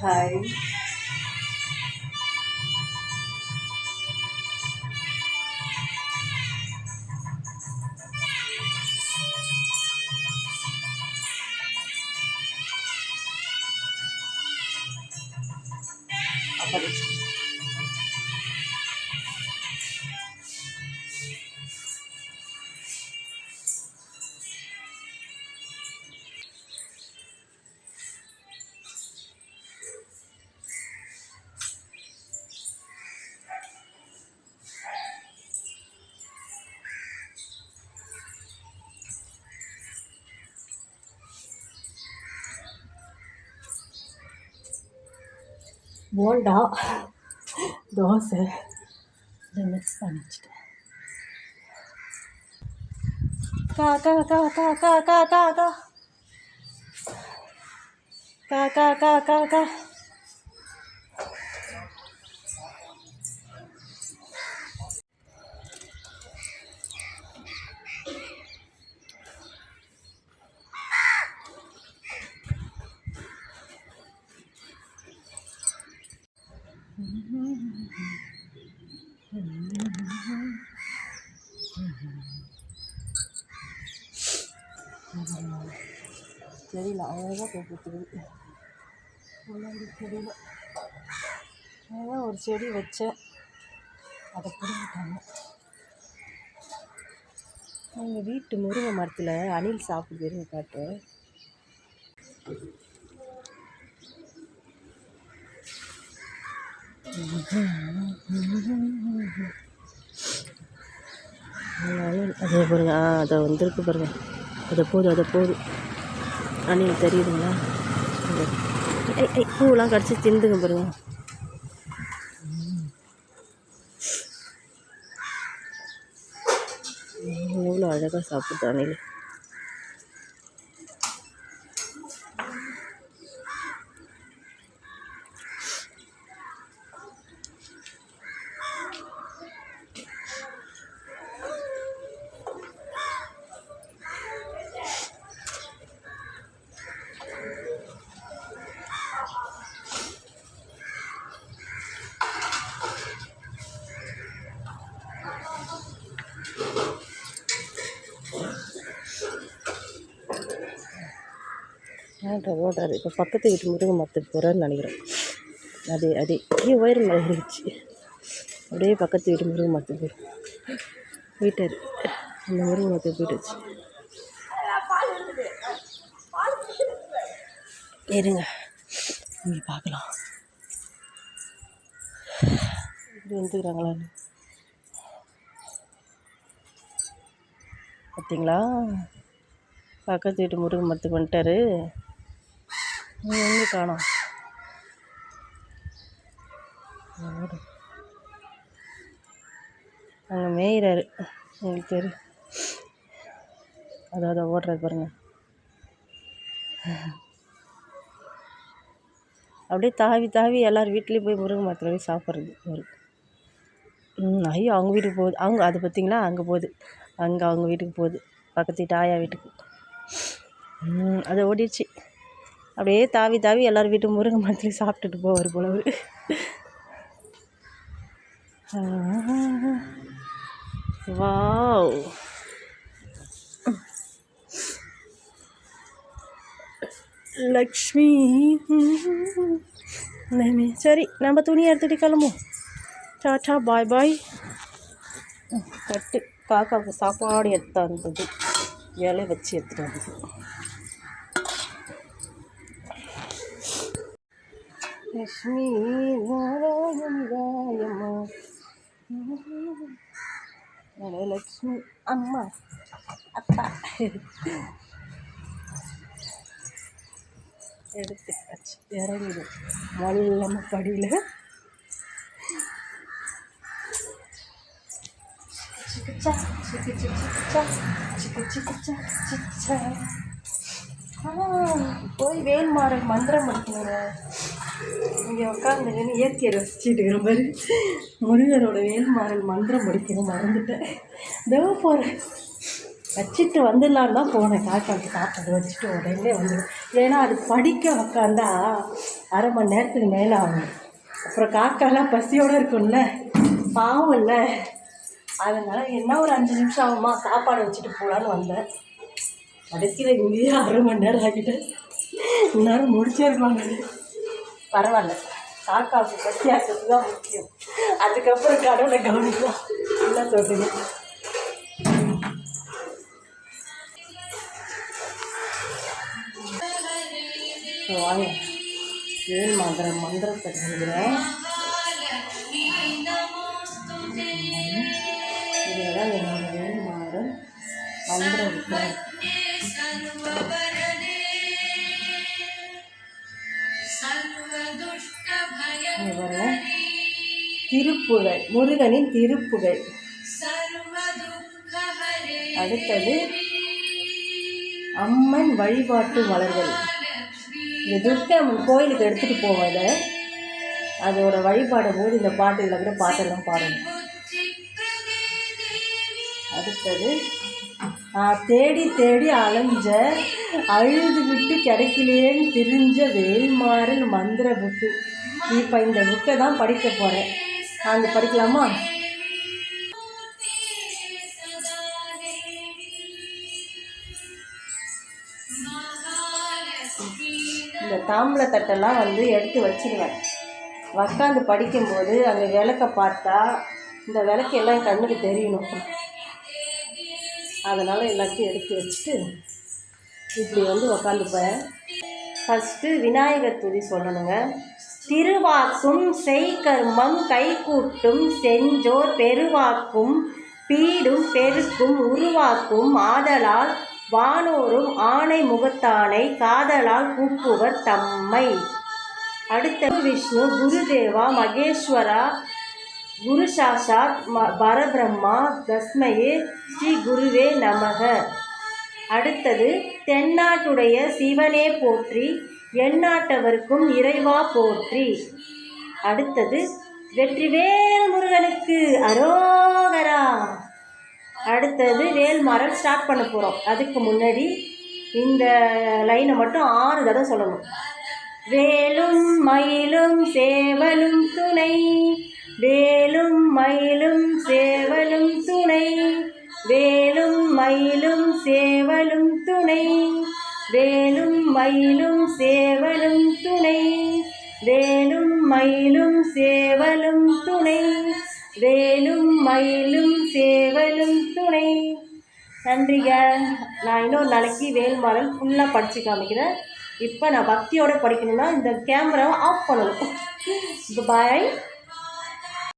thấy bonda dosa இதை mix பண்ணி வச்சுட்டேன் கா கா கா கா கா கா கா கா கா கா கா கா தெரியல அழகாக போட்டுருக்குது முன்னாடி தெரியல. அதான் ஒரு செடி வச்சேன். அதை பிடிக்கிட்டாங்க எங்கள் வீட்டு முருங்கை மரத்தில் அணில் சாப்பிடுது காட்டு. அதே பாருங்க. ஆ அதை வந்திருக்கு பாருங்க. அதை போதும் அதை போதும். அணில் தெரியுதுங்களா? பூவெலாம் ஏய் ஏய் கடிச்சு தின்னுங்க பாருங்க. எவ்வளோ அழகாக சாப்பிடுது அணில். ஓடுறாரு ஓடுறாரு இப்போ பக்கத்து வீட்டு முருங்கை மரத்துக்கு போகிறாருன்னு நினைக்கிறேன். அது அது ஐயோ வயிறு மேலே அப்படியே பக்கத்து வீட்டு முருங்கை மரத்துக்கு போயிடும் போயிட்டாரு அந்த முருங்கை மரத்துக்கு போயிட்டுச்சு இருங்க. இங்கே பார்க்கலாம் இப்படி வந்துக்கிறாங்களான்னு பார்த்தீங்களா பக்கத்து வீட்டு முருகன் மரத்துக்கு வந்துட்டாரு. எங்கே காணோம் அங்கே மேயிறாரு எங்களுக்கு பேர் அதாவது அதை ஓடுறாரு பாருங்க அப்படியே தாவி தாவி எல்லார் வீட்லேயும் போய் முருங்கை மரத்தில் போய் சாப்பிட்றது ஒரு ஐயோ அவங்க வீட்டுக்கு போகுது அவங்க அது பார்த்திங்களா அங்கே போகுது அங்கே அவங்க வீட்டுக்கு போகுது பக்கத்து வீட்டு ஆயா வீட்டுக்கு அது ஓடிடுச்சு அப்படியே தாவி தாவி எல்லார் வீட்டு முருங்கை மரத்துலேயும் சாப்பிட்டுட்டு போவார் போலவு வாவ். லக்ஷ்மி. சரி நம்ம துணியை எடுத்துகிட்டு கிளம்புவோம். டாட்டா பாய் பாய் கட்டு. காக்காவுக்கு சாப்பாடு எடுத்து வந்தது இலை வச்சு எடுத்துகிட்டு வந்தது. லக்ஷ்மி நாராயண ராயம்மா. லக்ஷ்மி? அம்மா. அப்பா. எடுத்துக்காச்சு இறங்குது மொல்லம படியில் சிக்கிச்சா சிக்கி சிக்கிச்சா. சிக்கி சிக்கிச்சா சிச்சா போய் வேல்மாறல் மந்திரம் படிக்கணுங்க இங்கே உட்காந்து இயற்கையை ரசிச்சுட்டு இருக்கிற மாதிரி முருகரோட வேல்மாறல் மந்திரம் படிக்கணும் மறந்துட்டேன். இதோ போகிறேன் வச்சுட்டு வந்துடலான்னு தான் போனேன். காக்காவுக்கு சாப்பிட்டு வச்சுட்டு உடனே வந்துடும் ஏன்னா அது படிக்க உக்காந்தா அரை மணி நேரத்துக்கு மேலே ஆகும். அப்புறம் காக்காலாம் பசியோடு இருக்கும்ல பாவம் இல்லை. அதனால் என்ன ஒரு அஞ்சு நிமிஷம் ஆகுமா சாப்பாடு வச்சுட்டு போகலான்னு வந்தேன். கடைசியில் இங்கேயே அரை மணி நேரம் ஆகிட்டேன் இந்நேரம் முடிச்சே இருப்பாங்க பரவாயில்ல. காக்காவுக்கு வித்தியாசத்து தான் முக்கியம். அதுக்கப்புறம் கடவுளை கவனிக்கலாம். என்ன சொல்கிறீங்க வாங்க. ஏழு மந்திரம் மந்திரத்தை சொல்கிறேன் திருப்புகழ் முருகனின் திருப்புகழ். அடுத்தது அம்மன் வழிபாட்டு மலர்கள். இந்த துர்க்கை அம்மன் கோயிலுக்கு எடுத்துகிட்டு போவோம் அதோட வழிபாடும் போது இந்த பாட்டு இதில் கூட பாட்டெல்லாம் பாடணும். அடுத்தது தேடி தேடி அலைஞ்ச அழுது விட்டு கிடைக்கலேன்னு திரிஞ்ச வேல்மாறன் மந்திர புக்கு இப்போ இந்த புக்கை தான் படிக்க போகிறேன் அந்த படிக்கலாமா? இந்த தாம்பூல தட்டெல்லாம் வந்து எடுத்து வச்சிருவேன். உக்காந்து படிக்கும்போது அந்த விளக்க பார்த்தா இந்த விளக்கு எல்லாம் கண்ணுக்கு தெரியணும். அதனால் எல்லாத்தையும் எடுத்து வச்சுட்டு இப்படி வந்து உக்காந்துப்பேன். ஃபஸ்ட்டு விநாயகர் துதி சொல்லணுங்க. திருவாக்கும் செய்கர்மம் கைகூட்டும் செஞ்சோர் பெருவாக்கும் பீடும் பெருக்கும் உருவாக்கும் ஆதலால் வானோரும் ஆணை முகத்தானை காதலால் கூப்புவர் தம்மை. அடுத்தது விஷ்ணு குருதேவா மகேஸ்வரா குரு சாஷாத் பரபிரம்மா தஸ்மயே ஸ்ரீ குருவே நமக. அடுத்தது தென்னாட்டுடைய சிவனே போற்றி எண்ணாட்டவருக்கும் இறைவா போற்றி. அடுத்தது வெற்றிவேல் முருகனுக்கு அரோகரா. அடுத்தது வேல்மரம் ஸ்டார்ட் பண்ண போகிறோம் அதுக்கு முன்னாடி இந்த லைனை மட்டும் ஆறு தடவை சொல்லணும். வேலும் மயிலும் சேவலும் துணை. வேலும் மயிலும் சேவலும் துணை. வேலும் மயிலும் சேவலும் துணை. மயிலும் சேவலும் துணை. வேலும் மயிலும் சேவலும் துணை. வேலும் மயிலும் சேவலும் துணை. நன்றிங்க. நான் இன்னொரு நாளைக்கு வேல்மாறல் ஃபுல்லாக படித்து காமிக்கிறேன். இப்போ நான் பக்தியோடு படிக்கணும்னா இந்த கேமராவை ஆஃப் பண்ணணும். பாய்